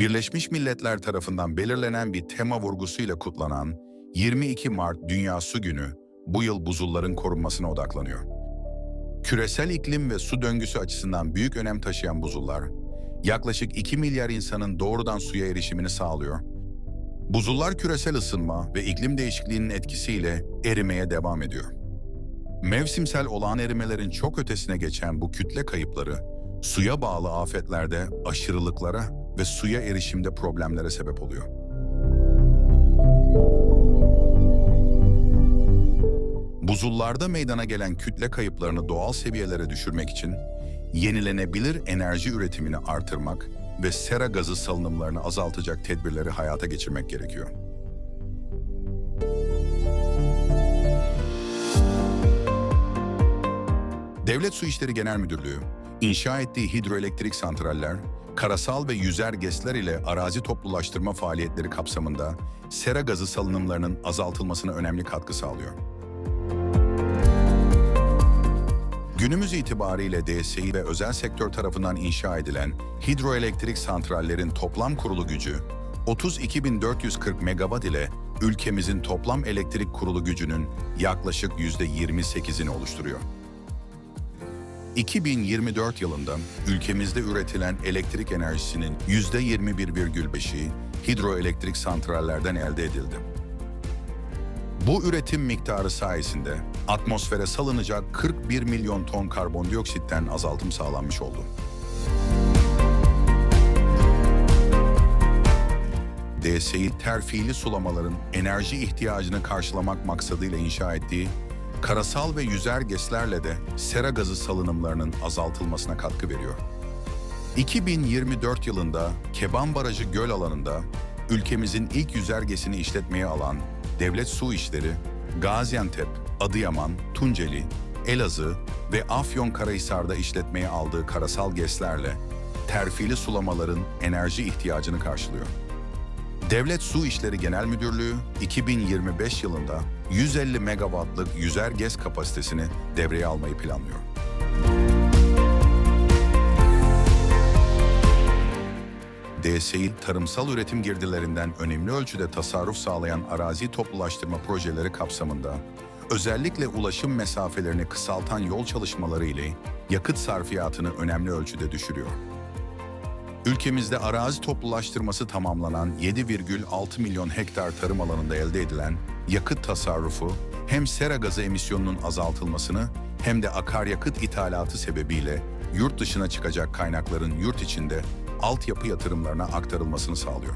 Birleşmiş Milletler tarafından belirlenen bir tema vurgusuyla kutlanan 22 Mart Dünya Su Günü bu yıl buzulların korunmasına odaklanıyor. Küresel iklim ve su döngüsü açısından büyük önem taşıyan buzullar, yaklaşık 2 milyar insanın doğrudan suya erişimini sağlıyor. Buzullar küresel ısınma ve iklim değişikliğinin etkisiyle erimeye devam ediyor. Mevsimsel olağan erimelerin çok ötesine geçen bu kütle kayıpları, suya bağlı afetlerde aşırılıklara ve suya erişimde problemlere sebep oluyor. Buzullarda meydana gelen kütle kayıplarını doğal seviyelere düşürmek için yenilenebilir enerji üretimini artırmak ve sera gazı salınımlarını azaltacak tedbirleri hayata geçirmek gerekiyor. Devlet Su İşleri Genel Müdürlüğü, inşa ettiği hidroelektrik santraller, karasal ve yüzer GES'ler ile arazi toplulaştırma faaliyetleri kapsamında sera gazı salınımlarının azaltılmasına önemli katkı sağlıyor. Günümüz itibariyle DSİ ve özel sektör tarafından inşa edilen hidroelektrik santrallerin toplam kurulu gücü 32.440 megawatt ile ülkemizin toplam elektrik kurulu gücünün yaklaşık %28'ini oluşturuyor. 2024 yılında ülkemizde üretilen elektrik enerjisinin %21,5'i hidroelektrik santrallerden elde edildi. Bu üretim miktarı sayesinde atmosfere salınacak 41 milyon ton karbondioksitten azaltım sağlanmış oldu. DSİ terfili sulamaların enerji ihtiyacını karşılamak maksadıyla inşa ettiği karasal ve yüzer GES'lerle de sera gazı salınımlarının azaltılmasına katkı veriyor. 2024 yılında Keban Barajı göl alanında ülkemizin ilk yüzergesini işletmeye alan Devlet Su İşleri, Gaziantep, Adıyaman, Tunceli, Elazığ ve Afyonkarahisar'da işletmeye aldığı karasal GES'lerle terfili sulamaların enerji ihtiyacını karşılıyor. Devlet Su İşleri Genel Müdürlüğü 2025 yılında 150 megawattlık yüzer GES kapasitesini devreye almayı planlıyor. DSİ, tarımsal üretim girdilerinden önemli ölçüde tasarruf sağlayan arazi toplulaştırma projeleri kapsamında, özellikle ulaşım mesafelerini kısaltan yol çalışmaları ile yakıt sarfiyatını önemli ölçüde düşürüyor. Ülkemizde arazi toplulaştırması tamamlanan 7,6 milyon hektar tarım alanında elde edilen yakıt tasarrufu hem sera gazı emisyonunun azaltılmasını hem de akaryakıt ithalatı sebebiyle yurt dışına çıkacak kaynakların yurt içinde altyapı yatırımlarına aktarılmasını sağlıyor.